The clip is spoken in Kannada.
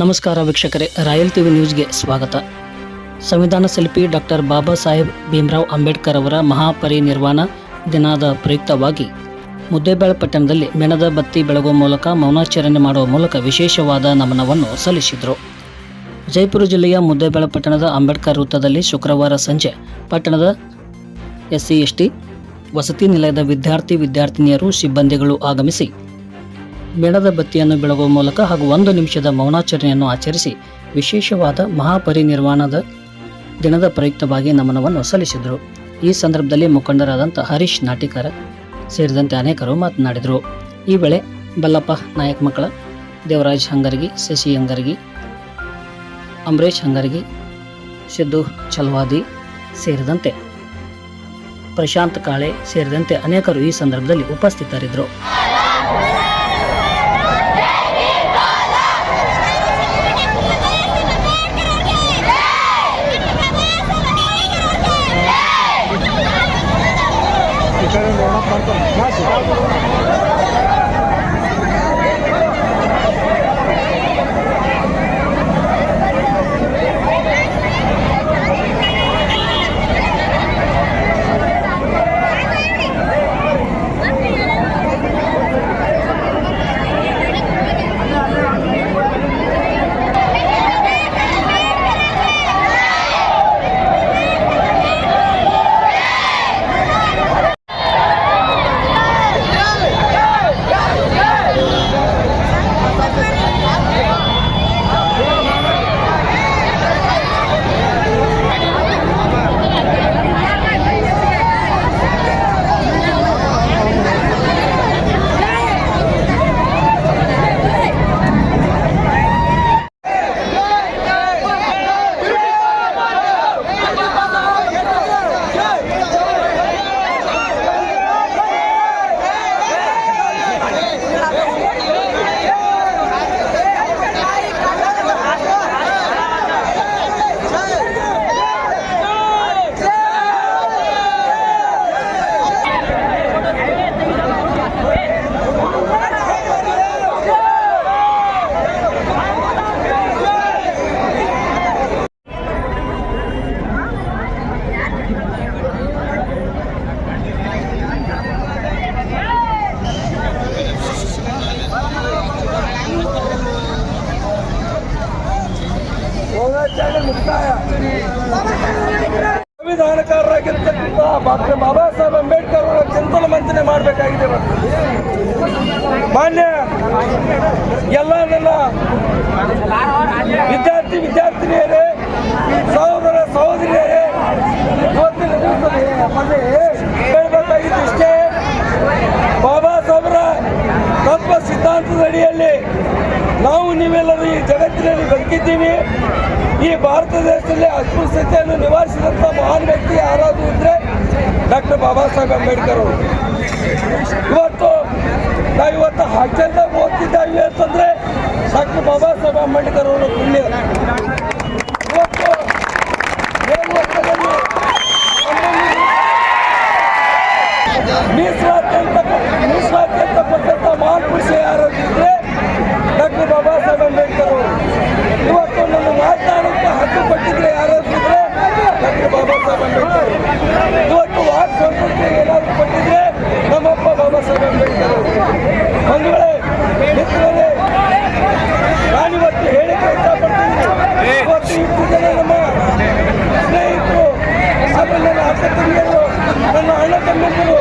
ನಮಸ್ಕಾರ ವೀಕ್ಷಕರೇ, ರಾಯಲ್ ಟಿವಿ ನ್ಯೂಸ್ಗೆ ಸ್ವಾಗತ. ಸಂವಿಧಾನ ಶಿಲ್ಪಿ ಡಾಕ್ಟರ್ ಬಾಬಾ ಸಾಹೇಬ್ ಭೀಮರಾವ್ ಅಂಬೇಡ್ಕರ್ ಅವರ ಮಹಾಪರಿನಿರ್ವಾಣ ದಿನದ ಪ್ರಯುಕ್ತವಾಗಿ ಮುದ್ದೇಬಾಳ್ ಪಟ್ಟಣದಲ್ಲಿ ಮೆಣದ ಬತ್ತಿ ಬೆಳಗುವ ಮೂಲಕ ಮೌನಾಚರಣೆ ಮಾಡುವ ಮೂಲಕ ವಿಶೇಷವಾದ ನಮನವನ್ನು ಸಲ್ಲಿಸಿದರು. ಜೈಪುರ ಜಿಲ್ಲೆಯ ಮುದ್ದೇಬೇಳ ಪಟ್ಟಣದ ಅಂಬೇಡ್ಕರ್ ವೃತ್ತದಲ್ಲಿ ಶುಕ್ರವಾರ ಸಂಜೆ ಪಟ್ಟಣದ ಎಸ್ಸಿ ಎಸ್ಟಿ ವಸತಿ ನಿಲಯದ ವಿದ್ಯಾರ್ಥಿ ವಿದ್ಯಾರ್ಥಿನಿಯರು ಸಿಬ್ಬಂದಿಗಳು ಆಗಮಿಸಿ ಮೇಣದ ಬತ್ತಿಯನ್ನು ಬೆಳಗುವ ಮೂಲಕ ಹಾಗೂ ಒಂದು ನಿಮಿಷದ ಮೌನಾಚರಣೆಯನ್ನು ಆಚರಿಸಿ ವಿಶೇಷವಾದ ಮಹಾಪರಿನಿರ್ವಾಣದ ದಿನದ ಪ್ರಯುಕ್ತವಾಗಿ ನಮನವನ್ನು ಸಲ್ಲಿಸಿದರು. ಈ ಸಂದರ್ಭದಲ್ಲಿ ಮುಖಂಡರಾದಂಥ ಹರೀಶ್ ನಾಟಿಕರ ಸೇರಿದಂತೆ ಅನೇಕರು ಮಾತನಾಡಿದರು. ಈ ವೇಳೆ ಬಲ್ಲಪ್ಪ ನಾಯಕ್ ಮಕ್ಕಳ, ದೇವರಾಜ್ ಹಂಗರ್ಗಿ, ಶಶಿ ಹಂಗರ್ಗಿ ಅಂಬರೀಶ್ ಹಂಗರ್ಗಿ, ಸಿದ್ದು ಛಲ್ವಾದಿ ಸೇರಿದಂತೆ ಪ್ರಶಾಂತ್ ಕಾಳೆ ಸೇರಿದಂತೆ ಅನೇಕರು ಈ ಸಂದರ್ಭದಲ್ಲಿ ಉಪಸ್ಥಿತರಿದ್ದರು. Antônio. Mais um. ಸಂವಿಧಾನಕಾರರಾಗಿರ್ತಕ್ಕಂಥ ಡಾಕ್ಟರ್ ಬಾಬಾ ಸಾಹೇಬ್ ಅಂಬೇಡ್ಕರ್ ಅವರ ಚಿಂತನ ಮಂಚನೆ ಮಾಡಬೇಕಾಗಿದೆ. ಮಾನ್ಯ ಎಲ್ಲ ನನ್ನ ವಿದ್ಯಾರ್ಥಿ ವಿದ್ಯಾರ್ಥಿನಿಯರೇ, ಸಹೋದರ ಸಹೋದರಿಯರೇ, ಇವತ್ತಿನ ಹೇಳಬೇಕಾಗಿದ್ದು ಇಷ್ಟೇ ಬಾಬಾ ಸಾಹೇಬರ ತತ್ವ ಸಿದ್ಧಾಂತದ ಅಡಿಯಲ್ಲಿ ನಾವು ನೀವೆಲ್ಲರೂ ಬದುಕಿದ್ದೀವಿ ಈ ಭಾರತ ದೇಶದಲ್ಲಿ ಅಸ್ಪೃಶ್ಯತೆಯನ್ನು ನಿವಾರಿಸಿದಂಥ ಮಹಾನ್ ವ್ಯಕ್ತಿ ಯಾರಾದರೂ ಇದ್ದರೆ ಡಾಕ್ಟರ್ ಬಾಬಾ ಸಾಹೇಬ್ ಅಂಬೇಡ್ಕರ್ ಅವರು. ಇವತ್ತು ನಾವು ಇವತ್ತು ಹಾಸ್ಟೆಲ್ದಾಗ ಓದ್ತಿದ್ದಾವೆ ಅಂತಂದರೆ ಡಾಕ್ಟರ್ ಬಾಬಾ ಸಾಹೇಬ್ ಅಂಬೇಡ್ಕರ್ ಅವರು ಪುಣ್ಯ. ಇವತ್ತು ಮೀಸಲಾತಿ ಅಂತ ಮೀಸಲಾತಿ ಅಂತ ಮಹಾನ್ ಪುರುಷ ಯಾರು ಇದ್ದರೆ doctor Baba Saheb Ambedkar Ahí lo tengo